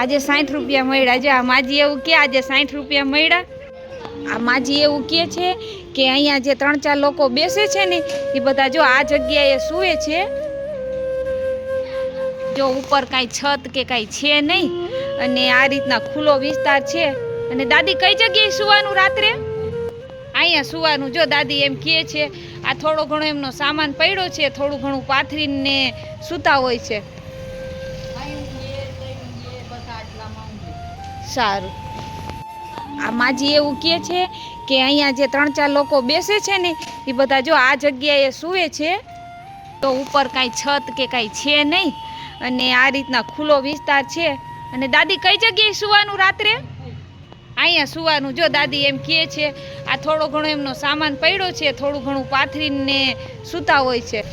આજે સાઠ રૂપિયા મળ્યા. જે આ માજી એવું કે આજે સાઠ રૂપિયા મળ્યા. આ માજી એવું કહે છે કે અહીંયા જે ત્રણ ચાર લોકો બેસે છે ને, એ બધા જો આ જગ્યાએ સૂવે છે. જો ઉપર કાંઈ છત કે કાંઈ છે નહીં, અને આ રીતના ખુલ્લો વિસ્તાર છે. અને દાદી કઈ જગ્યાએ સુવાનું રાત્રે? અહીંયા સૂવાનું. જો દાદી એમ કહે છે, આ થોડો ઘણો એમનો સામાન પડ્યો છે, થોડું ઘણું પાથરીને સૂતા હોય છે. સારું. આ માજી એવું કહે છે કે અહીંયા જે ત્રણ ચાર લોકો બેસે છે ને એ બધા જો આ જગ્યાએ સૂવે છે તો ઉપર કાંઈ છત કે કાંઈ છે નહીં. અને આ રીતના ખુલ્લો વિસ્તાર છે. અને દાદી કઈ જગ્યાએ સૂવાનું રાત્રે? અહીંયા સૂવાનું. જો દાદી એમ કહે છે આ થોડો ઘણો એમનો સામાન પડ્યો છે થોડું ઘણું પાથરીને સૂતા હોય છે.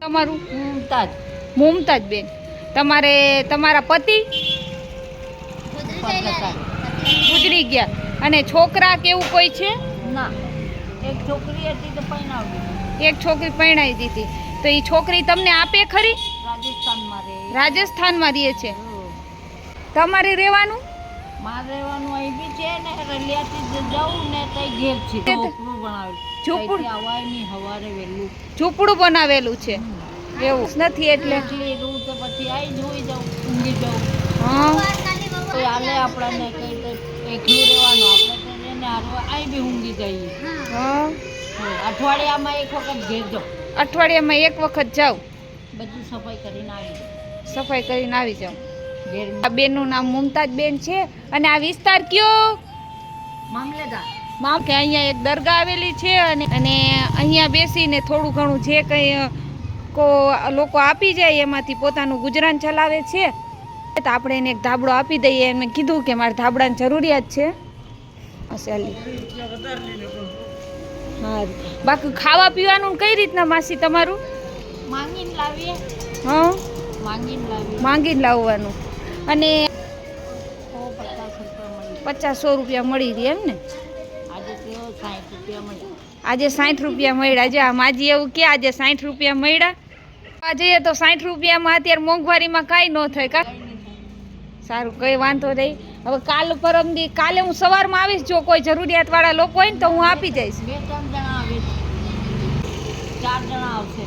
તમારું? મુમતાજ. મુમતાજ બેન. તમારે તમારા પતિ ગુજરી ગયા. અને છોકરા કેવું કોઈ છે? ના. એક છોકરી હતી તો પરણાવી એક છોકરી પરણાવી દીધી. તો એ છોકરી તમને આપે ખરી? રાજસ્થાનમાં રહે. રાજસ્થાનમાં રહે છે. તમારે રહેવાનું? મારે રહેવાનું અહીં બી છે ને રલિયાથી જવું ને તઈ ઘેર છે. બનાવેલું. ઝૂંપડું? હવારે ઝૂંપડું બનાવેલું છે. એવું. નથી એટલે. એટલી રૂ તો પછી આવી જોઈ જાઉં ઊંઘી જાઉં. હા. કોઈ હાલે આપણને કઈ તો એકલું રહેવાનું. આપણે તો એને હારવા અહીં બી ઊંઘી જઈએ. હા. હો, અઠવાડિયામાં એક વખત ઘેર જાઉં. અઠવાડિયામાં એક વખત જાઉં. બધું સફાઈ કરીને આવી જાઉં. સફાઈ કરીને આવી જાઉં. આ બેનનું નામ મુમતાજ બેન છે અને આ વિસ્તાર કયો? મામલેદાર. મામ કે અહીંયા એક દરગાહ આવેલી છે અને અને અહીંયા બેસીને થોડું ઘણું જે કંઈ લોકો આપી જાય એમાંથી પોતાનું ગુજરાન ચલાવે છે. તો આપણે એને એક ધાબળો આપી દઈએ. એમ કીધું કે મારે ધાબળાની જરૂરિયાત છે. હા. બાકી ખાવા પીવાનું કઈ રીતના માસી તમારું? માંગીને લાવીએ. હા? માંગીને લાવીએ. માંગીને લાવવાનું. અને પચાસો રૂપિયા મળી. પચાસ સો રૂપિયા મળી રહી એમ ને આજે સાઠ રૂપિયા મળી. આજે સાઠ રૂપિયા મળ્યા. જે માજી એવું કે આજે સાઠ રૂપિયા મળ્યા. આ જઈએ તો સાઠ રૂપિયામાં અત્યારે મોંઘવારીમાં કાંઈ ન થાય કા? સારું, કંઈ વાંધો નહીં. હવે કાલ પરમ દી કાલે હું સવારમાં આવીશ. જો કોઈ જરૂરિયાતવાળા લોકો હોય ને તો હું આપી જઈશ બે, ત્રણ જણા આવીશ. ચાર જણા આવશે.